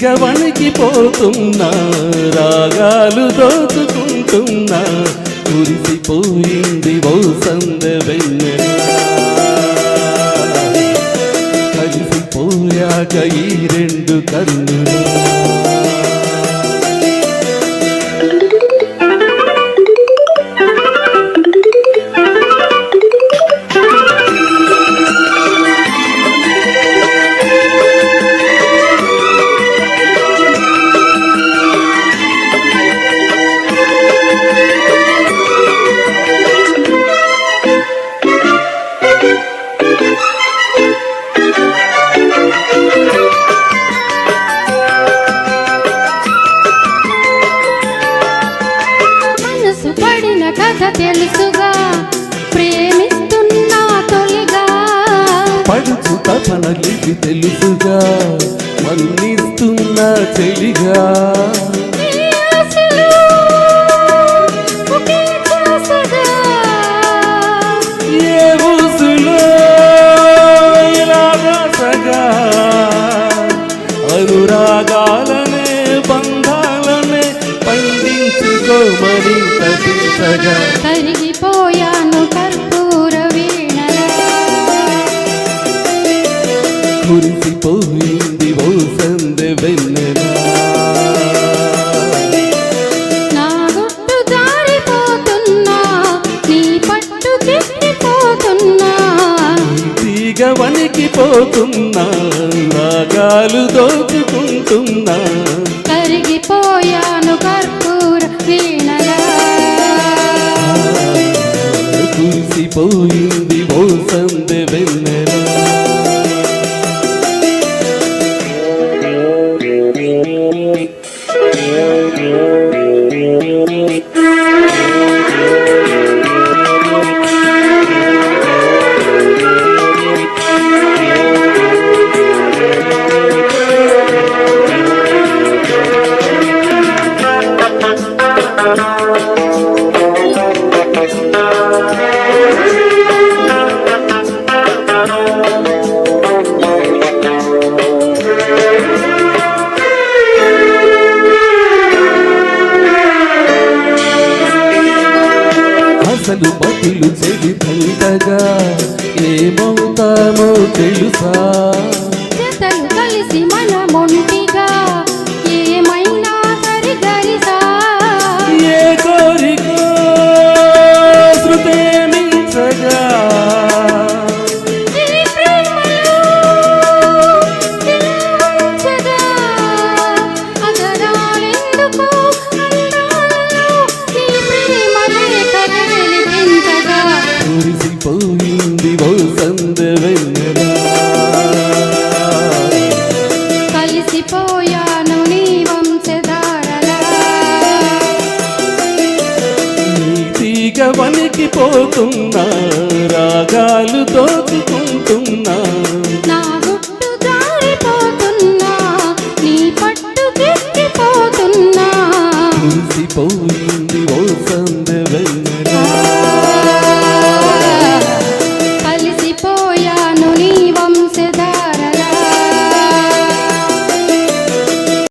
తీగ వణికిపోతున్నా రాగాలు దోచుకుంటున్నా కురిసిపోయింది ఓ సంద కలిసిపోయాక ఈ రెండు కన్నులు. కథ తెలుసుగా ప్రేమిస్తున్నా తొలిగా. పడుచు తపనలిది తెలుసుగా మన్నిస్తున్న చెలిగా. అనురాగాలనే బంధాలనే పండించుకో మరింత దిశగా కరిగిపోయాను కర్పూర వీణలా. కురిసిపోయింది ఓ సందె వెన్నెలా. వణికిపోతున్నా రాగాలు దోచుకుంటున్నా. Thank అసలు బతులు చెడి తంటగా ఏమవుతామో తెలుసా? కలిసి మన వణికిపోతున్నా రాగాలు దోచుకు